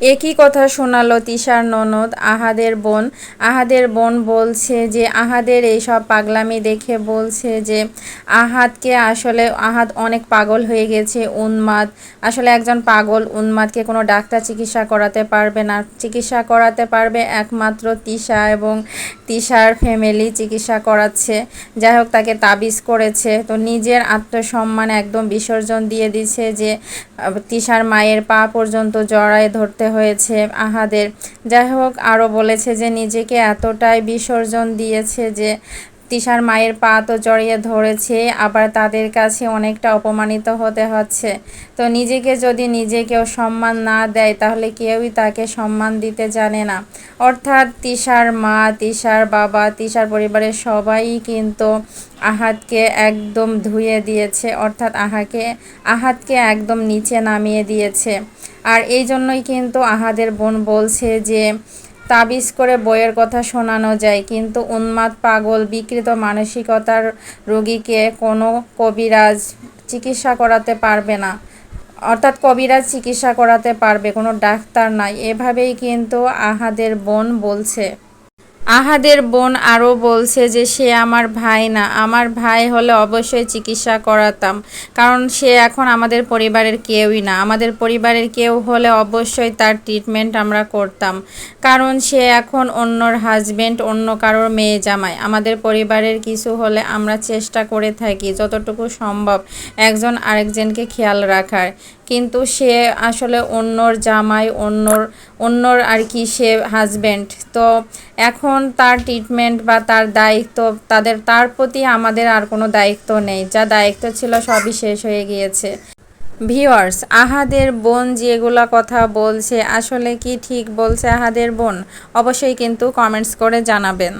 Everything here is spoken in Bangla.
একই কথা শোনালো তিশার ননদ আহাদের বোন। আহাদের বোন বলছে যে, আহাদের এইসব পাগলামি দেখে বলছে যে, আহাদকে আসলে, আহাদ অনেক পাগল হয়ে গেছে, উন্মাদ। আসলে একজন পাগল, উন্মাদকে কোনো ডাক্তার চিকিৎসা করাতে পারবে না। চিকিৎসা করাতে পারবে একমাত্র তিশা এবং তিশার ফ্যামিলি চিকিৎসা করাচ্ছে। যাই হোক, তাকে তাবিজ করেছে। তো নিজের আত্মসম্মান একদম বিসর্জন দিয়ে দিছে যে তিশার মায়ের পা পর্যন্ত জড়ায় ধরতে হয়েছে আহাদের। যাই হোক আরও বলেছে যে নিজেকে এতটাই বিসর্জন দিয়েছে যে তিশার মায়ের পা তো জড়িয়ে ধরেছে, আবার তাদের কাছে অনেকটা অপমানিত হতে হচ্ছে। তো নিজেকে যদি নিজে কেউ সম্মান না দেয়, তাহলে কেউই তাকে সম্মান দিতে জানে না। অর্থাৎ তিশার মা, তিশার বাবা, তিশার পরিবারের সবাই কিন্তু আহাতকে একদম ধুয়ে দিয়েছে, অর্থাৎ আহাকে, আহাতকে একদম নিচে নামিয়ে দিয়েছে। আর এই জন্যই কিন্তু আহাদের বোন বলছে যে তাবিজ করে বইয়ের কথা শোনানো যায়, কিন্তু উন্মাদ পাগল বিকৃত মানসিকতার রোগীকে কোনো কবিরাজ চিকিৎসা করাতে পারবে না। অর্থাৎ কবিরাজ চিকিৎসা করাতে পারবে, কোনো ডাক্তার নাই। এভাবেই কিন্তু আহাদের বোন বলছে। আহাদের বোন আরও বলছে যে, সে আমার ভাই না। আমার ভাই হলে অবশ্যই চিকিৎসা করাতাম, কারণ সে এখন আমাদের পরিবারের কেউই না। আমাদের পরিবারের কেউ হলে অবশ্যই তার ট্রিটমেন্ট আমরা করতাম, কারণ সে এখন অন্যর হাজবেন্ড অন্য কারোর মেয়ে জামাই। আমাদের পরিবারের কিছু হলে আমরা চেষ্টা করে থাকি, যতটুকু সম্ভব একজন আরেকজনকে খেয়াল রাখার। কিন্তু সে আসলে অন্যর জামাই, অন্যর অন্যর আর কি সে হাজবেন্ড তো এখন তার ট্রিটমেন্ট বা তার দায়িত্ব, তাদের, তার প্রতি আমাদের আর কোনো দায়িত্ব নেই। যা দায়িত্ব ছিল সবই শেষ হয়ে গিয়েছে। ভিওয়ার্স আহাদের বোন যেগুলো কথা বলছে, আসলে কি ঠিক বলছে আহাদের বোন? অবশ্যই কিন্তু কমেন্টস করে জানাবেন।